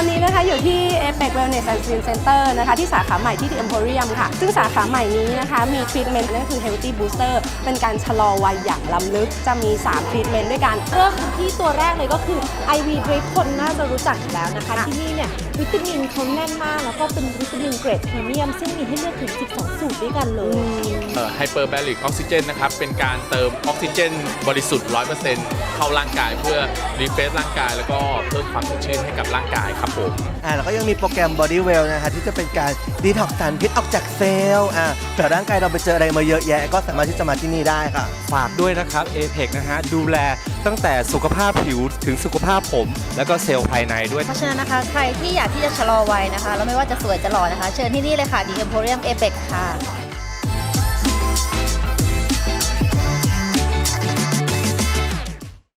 อยู่ที่ Apex Wellness and Skin Center นะคะที่สาขาใหม่ที่ The Emporium ค่ะ ซึ่งสาขาใหม่นี้นะคะมีทรีทเมนต์นั่นคือ Healthy Booster เป็นการชะลอวัยอย่างล้ำลึกจะมี3ทรีทเมนต์ด้วยกันเริ่มที่ตัวแรกเลยก็คือ IV Drip คนน่าจะรู้จักอยู่แล้วนะคะค่ะที่นี่เนี่ยวิตามินเขาแน่นมาก แล้วก็เป็นวิตามินเกรดพรีเมียมซึ่งมีให้เลือกถึง 12 สูตรด้วยกันเลย ไฮเปอร์แบริกออกซิเจนนะครับ เป็นการเติมออกซิเจนบริสุทธิ์ 100%เข้าร่างกายเพื่อรีเฟรชร่างกาย แล้วก็เพิ่มความสดชื่นให้กับร่างกายครับผม อ่าแล้วก็ยังมีโปรแกรม Body Well นะฮะที่จะเป็นการดีท็อกสารพิษออกจากเซลล์อ่าแต่ร่างกายเราไปเจออะไรมาเยอะแยะ ก็สามารถที่จะมาที่นี่ได้ค่ะ ฝากด้วยนะครับ APEC นะฮะ ดูแลตั้งแต่สุขภาพผิวถึงสุขภาพผม แล้วก็เซลล์ภายในด้วย เพราะฉะนั้นนะคะ ใครที่อยากที่จะชะลอวัยนะคะ แล้วไม่ว่าจะสวยจะหล่อนะคะ เชิญที่นี่เลยค่ะ The Emporium Apex ค่ะ